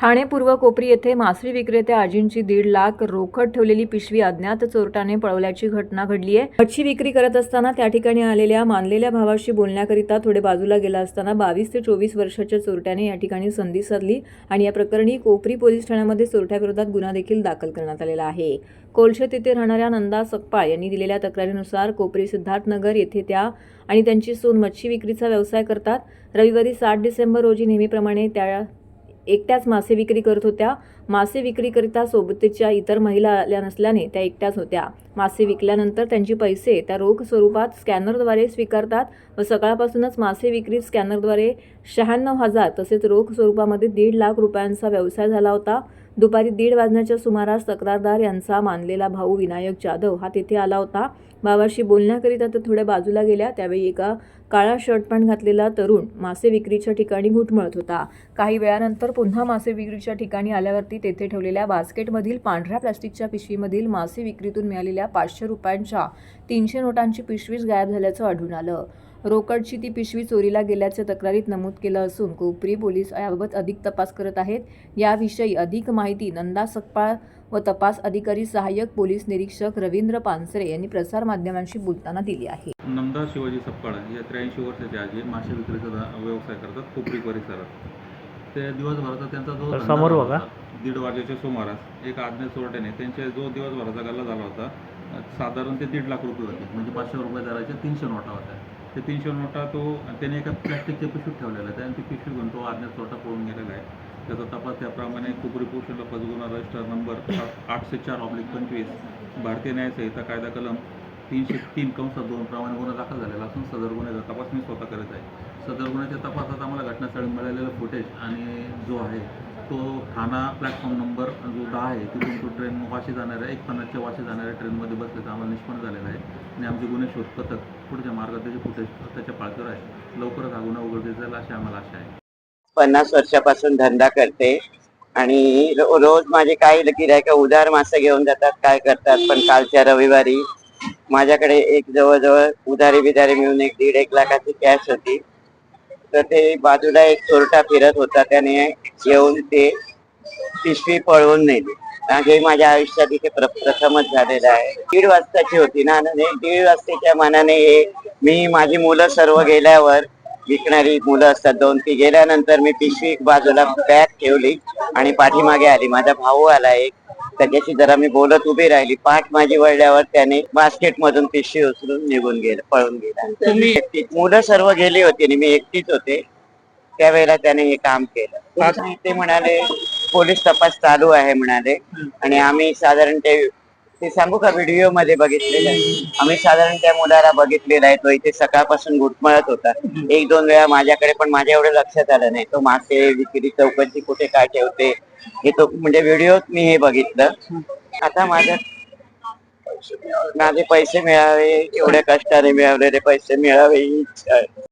ठाणे पूर्व कोपरी येथे मासळी विक्रेत्या आजींची दीड लाख रोखड ठेवलेली पिशवी अज्ञात चोरट्याने पळवल्याची घटना घडली आहे. मच्छी विक्री करत असताना त्या ठिकाणी आलेल्या मानलेल्या भावाशी बोलण्याकरिता थोडे बाजूला गेला असताना बावीस ते चोवीस वर्षाच्या चोरट्याने या ठिकाणी संधी साधली आणि या प्रकरणी कोपरी पोलीस ठाण्यामध्ये चोरट्याविरोधात गुन्हा देखील दाखल करण्यात आलेला आहे. कोलशेत येथे राहणाऱ्या नंदा सकपाळ यांनी दिलेल्या तक्रारीनुसार कोपरी सिद्धार्थनगर येथे त्या आणि त्यांची सून मच्छी विक्रीचा व्यवसाय करतात. रविवारी सात डिसेंबर रोजी नेहमीप्रमाणे त्या एकट्याच मासे विक्री करत होत्या. मासे विक्रीकरिता सोबतीच्या इतर महिला आल्या नसल्याने त्या एकट्याच होत्या. मासे विकल्यानंतर त्यांचे पैसे त्या रोख स्वरूपात स्कॅनरद्वारे स्वीकारतात व सकाळपासूनच मासे विक्री स्कॅनरद्वारे शहाण्णव हजार तसेच रोख स्वरूपामध्ये दीड लाख रुपयांचा व्यवसाय झाला होता. दुपारी दीड वाजण्याच्या सुमारास तक्रारदार यांचा मानलेला भाऊ विनायक जाधव हा तेथे आला होता. भावाशी बोलण्याकरिता तर थोड्या बाजूला गेल्या. त्यावेळी एका काळा शर्ट पॅन्ट घातलेला तरुण मासे विक्रीच्या ठिकाणी घुटमळत होता. काही वेळानंतर पुन्हा मासे विक्रीच्या ठिकाणी आल्यावरती तेथे ठेवलेल्या बास्केटमधील पांढऱ्या प्लास्टिकच्या पिशवीमधील मासे विक्रीतून मिळालेल्या पाचशे रुपयांच्या तीनशे नोटांची पिशवीच गायब झाल्याचं आढळून आलं. रोकडची ती पिशवी चोरीला गेल्याचे तक्रारीत नमूद केलं असून कोपरी पोलीस याबाबत अधिक तपास करत आहेत. याविषयी अधिक माहिती नंदा सकपाळ व तपास अधिकारी सहाय्यक पोलीस निरीक्षक रवींद्र पानसरे यांनी प्रसारमाध्यमांशी बोलताना दिली आहे. नंदा शिवाजी सपकाळ या त्र्याऐंशी वर्षाचे आजी मासे विक्रीचा व्यवसाय करतात कोपरी परिसरात. ते दिवसभराचा त्यांचा जो समोर बघा. दीड वाजेच्या सुमारास एक आज्ञा चोरट्याने त्यांच्या जो दिवसभराचा गल्ला झाला होता साधारण ते दीड लाख रुपये होते. म्हणजे पाचशे रुपये दराच्या तीनशे नोटा होत्या. ते तीनशे नोटा तो त्याने एका प्लॅस्टिकच्या पिशवीत ठेवलेला आहे त्याने ती पिशवी घेऊन तो आज्ञा चोरटा पळून गेलेला आहे. त्याचा तपास त्याप्रमाणे कोपरी पोषणला लपास रजिस्टर नंबर आठशे चार ऑब्लिक पंचवीस भारतीय न्याय संहिता कायदा कलम तीनशे तीन कंसात दोन प्रमाणे गुन्हा दाखल झालेला असून सदर गुन्ह्याचा तपास मी स्वतः करत आहे. सदर गुन्ह्याच्या तपासात आम्हाला घटनास्थळी मिळालेलं फुटेज आणि जो आहे तो ठाणा प्लॅटफॉर्म नंबर जो दहा आहे तिथून तो ट्रेन वाशी जाणाऱ्या एक पन्नासच्या वाशी जाणाऱ्या ट्रेनमध्ये बसल्याचं आम्हाला निष्पन्न झालेलं आहे. आणि आमचे गुन्हे शोध पथक पुढच्या मार्गात त्याचे फुटेज त्याच्या पाळकर आहे. लवकरच हा गुन्हा उघडकीस जाईल अशी आम्हाला आशा आहे. पन्नास वर्षापासून धंदा करते आणि रो- रोज माझे काही गिरायक उधार मासे घेऊन जातात काय करतात पण कालच्या रविवारी माझ्याकडे एक जवळजवळ उधारी बिधारी मिळून एक दीड एक लाखाची कॅश होती. तर ते बाजूला एक चोरटा फिरत होता त्याने येऊन ते पिशवी पळवून नेली. आणि हे माझ्या आयुष्यात इथे प्र- प्रथमच झालेलं आहे. दीड वाजताची होती ना दीड वाजताच्या मानाने हे मी माझी मुलं सर्व गेल्यावर विकणारी मुलं असतात दोन ती गेल्यानंतर मी पिशवी बाजूला बॅग ठेवली. आणि पाठीमागे आली. माझा भाऊ आला एक. त्याच्याशी जरा मी बोलत उभी राहिली. पाठ माझी वळल्यावर त्याने बास्केट मधून पिशवी उचलून निघून गेला पळून गेला. तुम्ही मुलं सर्व गेली होती आणि मी एकटीच होते. त्यावेळेला त्याने हे काम केलं. ते म्हणाले पोलीस तपास चालू आहे म्हणाले. आणि आम्ही साधारण ते ते सांगू का व्हिडिओमध्ये बघितलेलं आहे? आम्ही साधारण त्या मुलाला बघितलेला आहे तो इथे सकाळपासून घुटमळत होता. एक दोन वेळा माझ्याकडे पण माझ्या एवढं लक्षात आलं नाही. तो मासे विक्री चौकशी कुठे काय ठेवते? हे तो म्हणजे व्हिडिओत मी हे बघितलं. आता माझं माझे पैसे मिळावे एवढ्या कष्टाने मिळवलेले पैसे मिळावे. ही इच्छा आहे